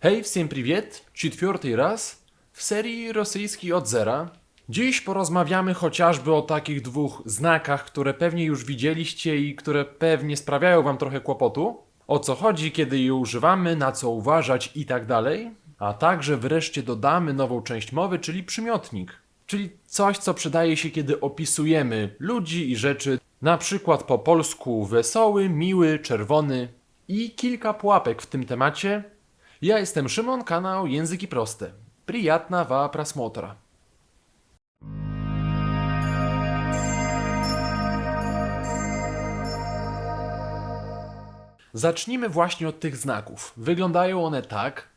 Hej, всем привет! Четвертый raz w serii rosyjski od zera. Dziś porozmawiamy chociażby o takich dwóch znakach, które pewnie już widzieliście i które pewnie sprawiają wam trochę kłopotu. O co chodzi, kiedy je używamy, na co uważać i tak dalej. A także wreszcie dodamy nową część mowy, czyli przymiotnik. Czyli coś, co przydaje się, kiedy opisujemy ludzi i rzeczy, na przykład po polsku wesoły, miły, czerwony i kilka pułapek w tym temacie. ja jestem Szymon, kanał Języki Proste. Prijatna wa prasmotra. Zacznijmy właśnie od tych znaków. Wyglądają one tak,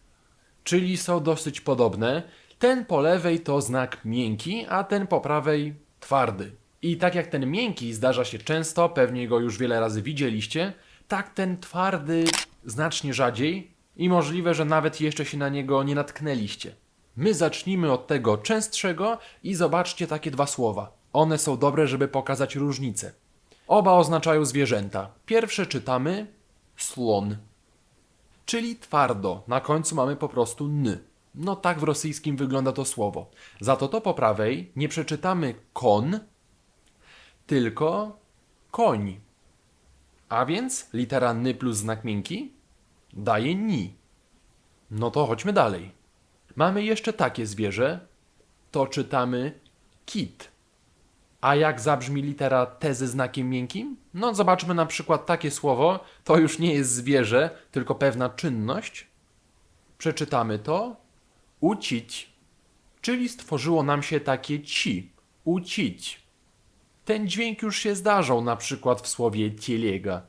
czyli są dosyć podobne. Ten po lewej to znak miękki, a ten po prawej twardy. I tak jak ten miękki zdarza się często, pewnie go już wiele razy widzieliście, tak ten twardy znacznie rzadziej, i możliwe, że nawet jeszcze się na niego nie natknęliście. My zacznijmy od tego częstszego i zobaczcie takie dwa słowa. One są dobre, żeby pokazać różnicę. Oba oznaczają zwierzęta. Pierwsze czytamy slon czyli twardo. Na końcu mamy po prostu n. No tak w rosyjskim wygląda to słowo. Za to to po prawej nie przeczytamy kon, tylko koń. A więc litera n plus znak miękki daje ni. No to chodźmy dalej. Mamy jeszcze takie zwierzę, to czytamy kit. A jak zabrzmi litera T ze znakiem miękkim? No, zobaczmy na przykład takie słowo. To już nie jest zwierzę, tylko pewna czynność. Przeczytamy to ucić, czyli stworzyło nam się takie ci. Ucić. Ten dźwięk już się zdarzał na przykład w słowie tielega.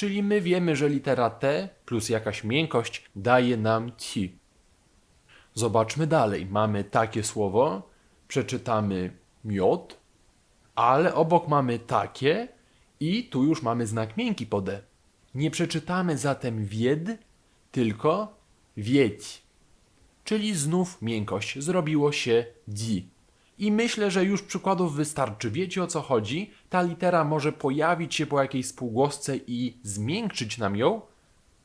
Czyli my wiemy, że litera T plus jakaś miękkość daje nam ci. Zobaczmy dalej. Mamy takie słowo, przeczytamy miod, ale obok mamy takie i tu już mamy znak miękki po D. Nie przeczytamy zatem wied, tylko wiedź. Czyli znów miękkość. Zrobiło się di. I myślę, że już przykładów wystarczy. Wiecie o co chodzi? Ta litera może pojawić się po jakiejś spółgłosce i zmiękczyć nam ją,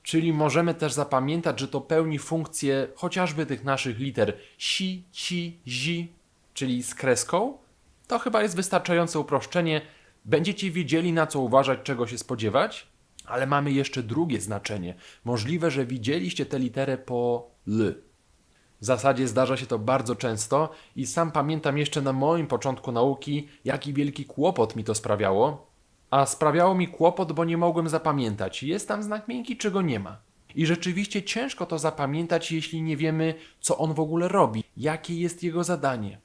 Czyli możemy też zapamiętać, że to pełni funkcję chociażby tych naszych liter si, ci, zi, czyli z kreską. To chyba jest wystarczające uproszczenie. Będziecie wiedzieli na co uważać, czego się spodziewać. Ale mamy jeszcze drugie znaczenie. Możliwe, że widzieliście tę literę po l. W zasadzie zdarza się to bardzo często i sam pamiętam jeszcze na moim początku nauki, jaki wielki kłopot mi to sprawiało. A sprawiało mi kłopot, bo nie mogłem zapamiętać, jest tam znak miękki, czy go nie ma. I rzeczywiście ciężko to zapamiętać, jeśli nie wiemy, co on w ogóle robi, jakie jest jego zadanie.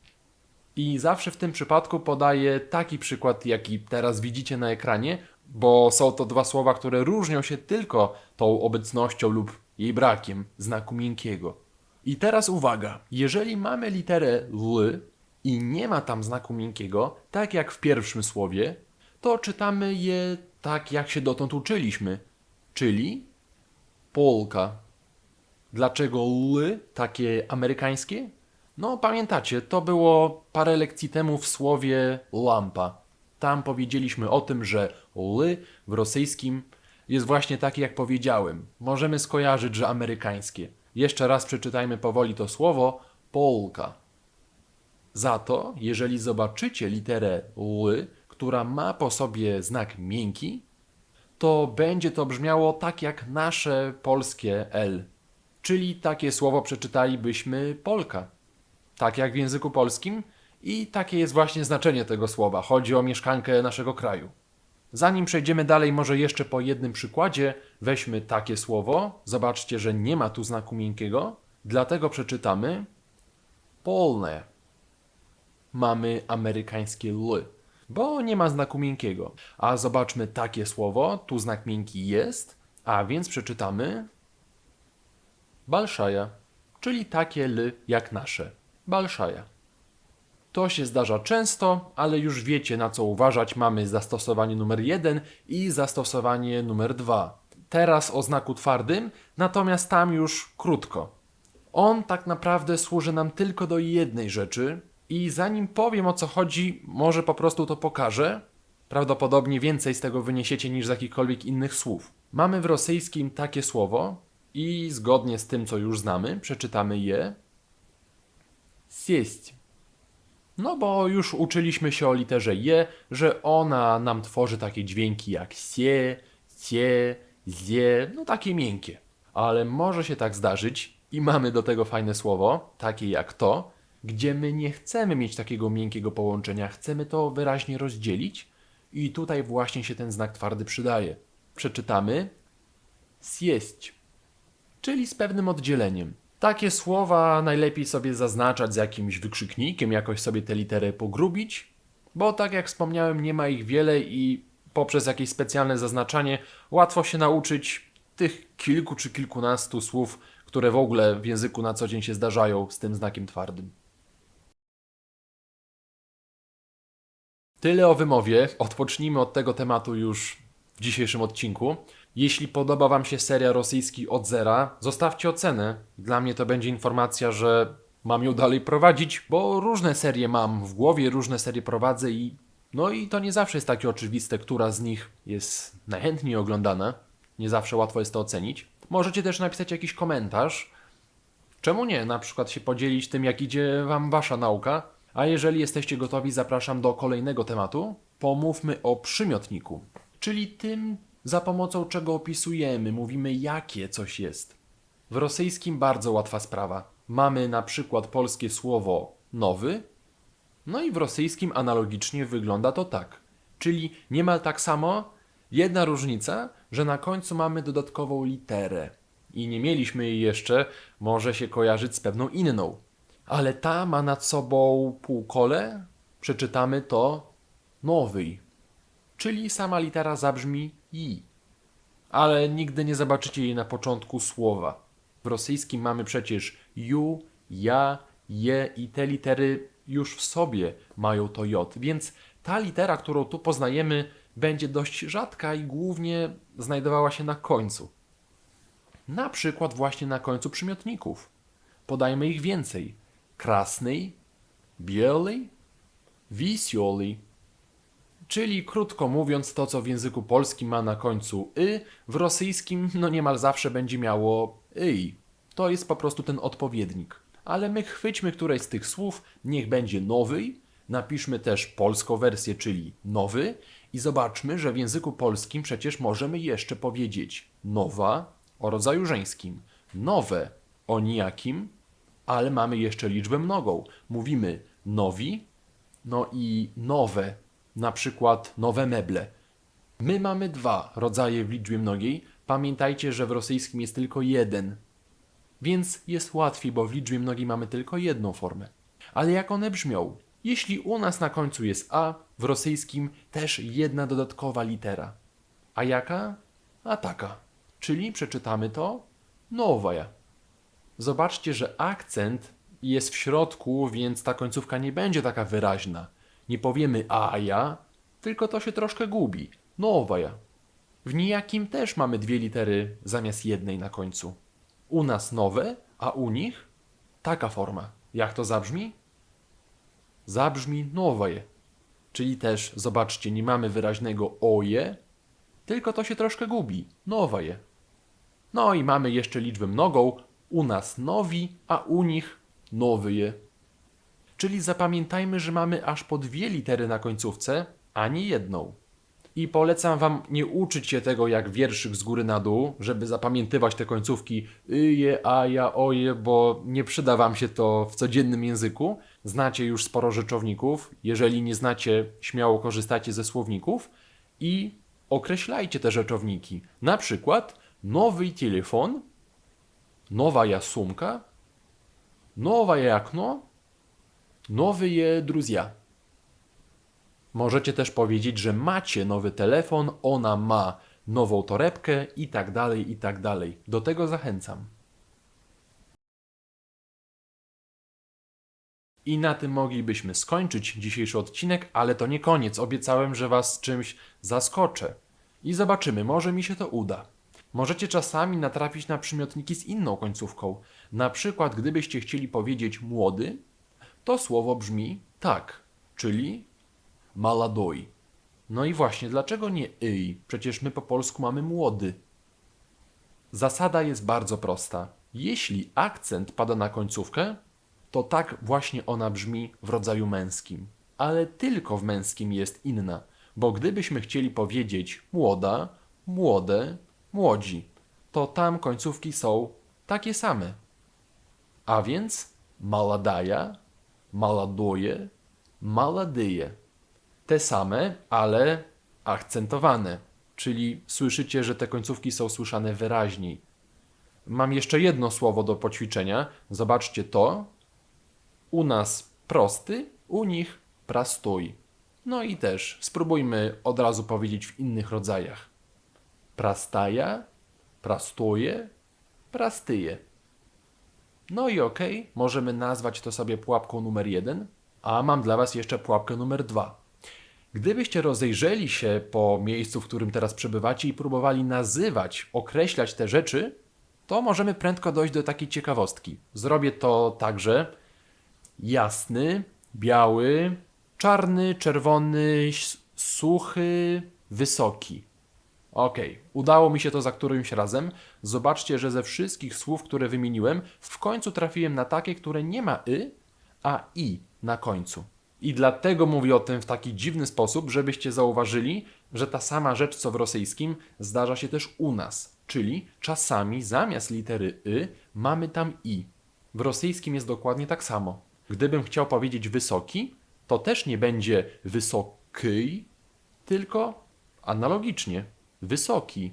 I zawsze w tym przypadku podaję taki przykład, jaki teraz widzicie na ekranie, bo są to dwa słowa, które różnią się tylko tą obecnością lub jej brakiem znaku miękkiego. I teraz uwaga, jeżeli mamy literę L i nie ma tam znaku miękkiego, tak jak w pierwszym słowie, to czytamy je tak, jak się dotąd uczyliśmy, czyli Polka. Dlaczego L takie amerykańskie? No, pamiętacie, to było parę lekcji temu w słowie lampa. Tam powiedzieliśmy o tym, że L w rosyjskim jest właśnie takie, jak powiedziałem. Możemy skojarzyć, że amerykańskie. Jeszcze raz przeczytajmy powoli to słowo Polka. Za to, jeżeli zobaczycie literę L, która ma po sobie znak miękki, to będzie to brzmiało tak jak nasze polskie L. Czyli takie słowo przeczytalibyśmy Polka. Tak jak w języku polskim i takie jest właśnie znaczenie tego słowa. Chodzi o mieszkankę naszego kraju. Zanim przejdziemy dalej, może jeszcze po jednym przykładzie weźmy takie słowo. Zobaczcie, że nie ma tu znaku miękkiego, dlatego przeczytamy polne. Mamy amerykańskie L, bo nie ma znaku miękkiego. A zobaczmy takie słowo, tu znak miękki jest, a więc przeczytamy balszaja, czyli takie L jak nasze. Balszaja. To się zdarza często, ale już wiecie na co uważać. Mamy zastosowanie numer 1 i zastosowanie numer 2. Teraz o znaku twardym, natomiast tam już krótko. On tak naprawdę służy nam tylko do jednej rzeczy i zanim powiem o co chodzi, może po prostu to pokażę. Prawdopodobnie więcej z tego wyniesiecie niż z jakichkolwiek innych słów. Mamy w rosyjskim takie słowo I zgodnie z tym, co już znamy, przeczytamy je sieść. No bo już uczyliśmy się o literze je, że ona nam tworzy takie dźwięki jak sie, cie, zie, no takie miękkie. Ale może się tak zdarzyć i mamy do tego fajne słowo, takie jak to, gdzie my nie chcemy mieć takiego miękkiego połączenia, chcemy to wyraźnie rozdzielić i tutaj właśnie się ten znak twardy przydaje. Przeczytamy sieść, czyli z pewnym oddzieleniem. Takie słowa najlepiej sobie zaznaczać z jakimś wykrzyknikiem, jakoś sobie te litery pogrubić, bo tak jak wspomniałem, nie ma ich wiele i poprzez jakieś specjalne zaznaczanie łatwo się nauczyć tych kilku czy kilkunastu słów, które w ogóle w języku na co dzień się zdarzają z tym znakiem twardym. Tyle o wymowie. Odpocznijmy od tego tematu już w dzisiejszym odcinku. Jeśli podoba Wam się seria rosyjski od zera, zostawcie ocenę. Dla mnie to będzie informacja, że mam ją dalej prowadzić, bo różne serie mam w głowie, różne serie prowadzę i no i to nie zawsze jest takie oczywiste, która z nich jest najchętniej oglądana. Nie zawsze łatwo jest to ocenić. Możecie też napisać jakiś komentarz. Czemu nie? Na przykład się podzielić tym, jak idzie Wam Wasza nauka. A jeżeli jesteście gotowi, zapraszam do kolejnego tematu. Pomówmy o przymiotniku, czyli tym, za pomocą czego opisujemy, mówimy jakie coś jest. W rosyjskim bardzo łatwa sprawa. Mamy na przykład polskie słowo nowy, no i w rosyjskim analogicznie wygląda to tak. Czyli niemal tak samo, jedna różnica, że na końcu mamy dodatkową literę. I nie mieliśmy jej jeszcze, może się kojarzyć z pewną inną. Ale ta ma nad sobą półkole, przeczytamy to nowy. Czyli sama litera zabrzmi i. Ale nigdy nie zobaczycie jej na początku słowa. W rosyjskim mamy przecież ju, ja, je i te litery już w sobie mają to j, więc ta litera, którą tu poznajemy, będzie dość rzadka i głównie znajdowała się na końcu. Na przykład właśnie na końcu przymiotników. Podajmy ich więcej. Krasny, bielý, wisioli. Czyli krótko mówiąc, to co w języku polskim ma na końcu y, w rosyjskim no niemal zawsze będzie miało y. To jest po prostu ten odpowiednik. Ale my chwyćmy któreś z tych słów, niech będzie nowy, napiszmy też polską wersję, czyli nowy i zobaczmy, że w języku polskim przecież możemy jeszcze powiedzieć nowa o rodzaju żeńskim, nowe o nijakim, ale mamy jeszcze liczbę mnogą. Mówimy nowi, no i nowe, na przykład nowe meble. My mamy dwa rodzaje w liczbie mnogiej. Pamiętajcie, że w rosyjskim jest tylko jeden. Więc jest łatwiej, bo w liczbie mnogiej mamy tylko jedną formę. Ale jak one brzmią? Jeśli u nas na końcu jest A, w rosyjskim też jedna dodatkowa litera. A jaka? A taka. Czyli przeczytamy to nowaja. Zobaczcie, że akcent jest w środku, więc ta końcówka nie będzie taka wyraźna. Nie powiemy a ja, tylko to się troszkę gubi. Nowaja. W nijakim też mamy dwie litery zamiast jednej na końcu. U nas nowe, a u nich taka forma. Jak to zabrzmi? Zabrzmi nowaje. Czyli też, zobaczcie, nie mamy wyraźnego oje, tylko to się troszkę gubi. Nowaje. No i mamy jeszcze liczbę mnogą. U nas nowi, a u nich nowyje. Czyli zapamiętajmy, że mamy aż po dwie litery na końcówce, a nie jedną. I polecam Wam nie uczyć się tego jak wierszyk z góry na dół, żeby zapamiętywać te końcówki yje, aja, oje, bo nie przyda Wam się to w codziennym języku. Znacie już sporo rzeczowników. Jeżeli nie znacie, śmiało korzystajcie ze słowników i określajcie te rzeczowniki. Na przykład nowy telefon, nowa sumka, nowe okno, nowe друзья. Możecie też powiedzieć, że macie nowy telefon, ona ma nową torebkę i tak dalej, i tak dalej. Do tego zachęcam. I na tym moglibyśmy skończyć dzisiejszy odcinek, ale to nie koniec. Obiecałem, że Was czymś zaskoczę. I zobaczymy, może mi się to uda. Możecie czasami natrafić na przymiotniki z inną końcówką. Na przykład, gdybyście chcieli powiedzieć młody, to słowo brzmi tak, czyli maladoj. No i właśnie, dlaczego nie ej? Przecież my po polsku mamy młody. Zasada jest bardzo prosta. Jeśli akcent pada na końcówkę, to tak właśnie ona brzmi w rodzaju męskim. Ale tylko w męskim jest inna, bo gdybyśmy chcieli powiedzieć młoda, młode, młodzi, to tam końcówki są takie same. A więc maladaja, maladoje, maladyje. Te same, ale akcentowane. Czyli słyszycie, że te końcówki są słyszane wyraźniej. Mam jeszcze jedno słowo do poćwiczenia. Zobaczcie to. U nas prosty, u nich prastój. No i też spróbujmy od razu powiedzieć w innych rodzajach. Prastaja, prastoje, prastyje. No i okej, możemy nazwać to sobie pułapką numer jeden, a mam dla Was jeszcze pułapkę numer dwa. Gdybyście rozejrzeli się po miejscu, w którym teraz przebywacie i próbowali nazywać, określać te rzeczy, to możemy prędko dojść do takiej ciekawostki. Zrobię to także jasny, biały, czarny, czerwony, suchy, wysoki. Okej, udało mi się to za którymś razem. Zobaczcie, że ze wszystkich słów, które wymieniłem, w końcu trafiłem na takie, które nie ma y, a i na końcu. I dlatego mówię o tym w taki dziwny sposób, żebyście zauważyli, że ta sama rzecz co w rosyjskim zdarza się też u nas. Czyli czasami zamiast litery y mamy tam i. W rosyjskim jest dokładnie tak samo. Gdybym chciał powiedzieć wysoki, to też nie będzie wysoki, tylko analogicznie wysoki.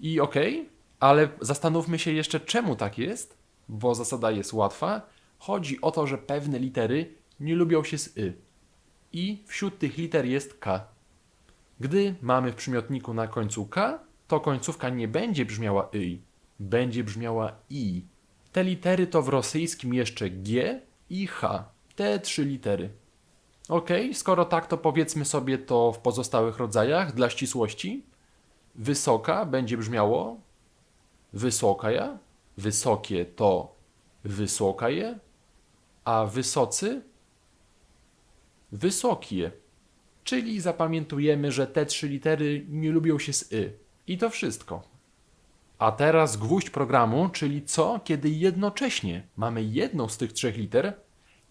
I okej, ale zastanówmy się jeszcze, czemu tak jest, bo zasada jest łatwa. Chodzi o to, że pewne litery nie lubią się z y. I wśród tych liter jest k. Gdy mamy w przymiotniku na końcu k, to końcówka nie będzie brzmiała y, będzie brzmiała i. Te litery to w rosyjskim jeszcze g i h. Te trzy litery. Ok, skoro tak, to powiedzmy sobie to w pozostałych rodzajach dla ścisłości. Wysoka będzie brzmiało wysoka ja, wysokie to wysoka je, a wysocy wysokie. Czyli zapamiętujemy, że te trzy litery nie lubią się z y. I to wszystko. A teraz gwóźdź programu, czyli co, kiedy jednocześnie mamy jedną z tych trzech liter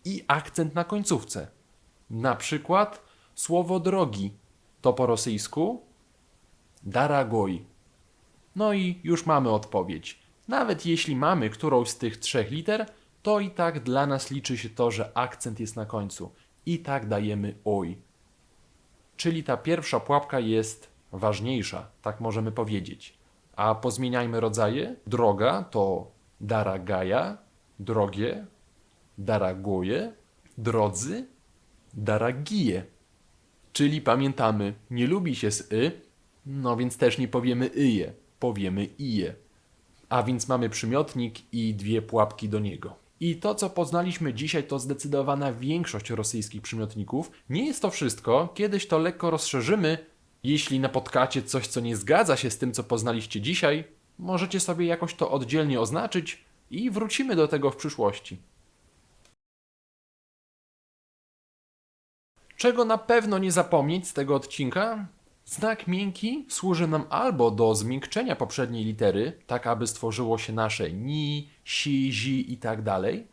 i akcent na końcówce. Na przykład słowo drogi to po rosyjsku daragoj. No i już mamy odpowiedź. Nawet jeśli mamy którąś z tych trzech liter, to i tak dla nas liczy się to, że akcent jest na końcu. I tak dajemy oj. Czyli ta pierwsza pułapka jest ważniejsza, tak możemy powiedzieć. A pozmieniajmy rodzaje. Droga to daragaja, drogie, daragoje, drodzy, daragije. Czyli pamiętamy, nie lubi się z y, no więc też nie powiemy yje, powiemy ije. A więc mamy przymiotnik i dwie pułapki do niego. I to, co poznaliśmy dzisiaj, to zdecydowana większość rosyjskich przymiotników. Nie jest to wszystko, kiedyś to lekko rozszerzymy. Jeśli napotkacie coś, co nie zgadza się z tym, co poznaliście dzisiaj, możecie sobie jakoś to oddzielnie oznaczyć i wrócimy do tego w przyszłości. Czego na pewno nie zapomnieć z tego odcinka? Znak miękki służy nam albo do zmiękczenia poprzedniej litery, tak aby stworzyło się nasze ni, si, zi i tak dalej,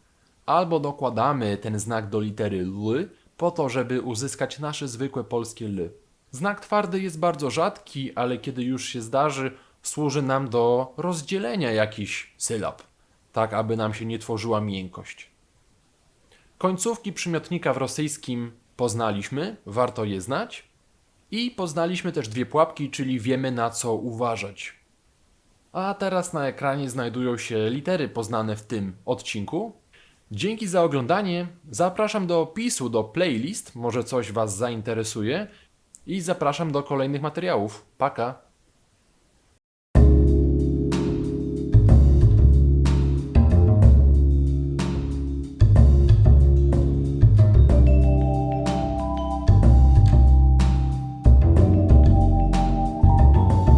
albo dokładamy ten znak do litery l po to, żeby uzyskać nasze zwykłe polskie l. Znak twardy jest bardzo rzadki, ale kiedy już się zdarzy, służy nam do rozdzielenia jakichś sylab, tak aby nam się nie tworzyła miękkość. Końcówki przymiotnika w rosyjskim poznaliśmy, warto je znać. I poznaliśmy też dwie pułapki, czyli wiemy na co uważać. A teraz na ekranie znajdują się litery poznane w tym odcinku. Dzięki za oglądanie. Zapraszam do opisu do playlist, może coś Was zainteresuje. I zapraszam do kolejnych materiałów. Paka!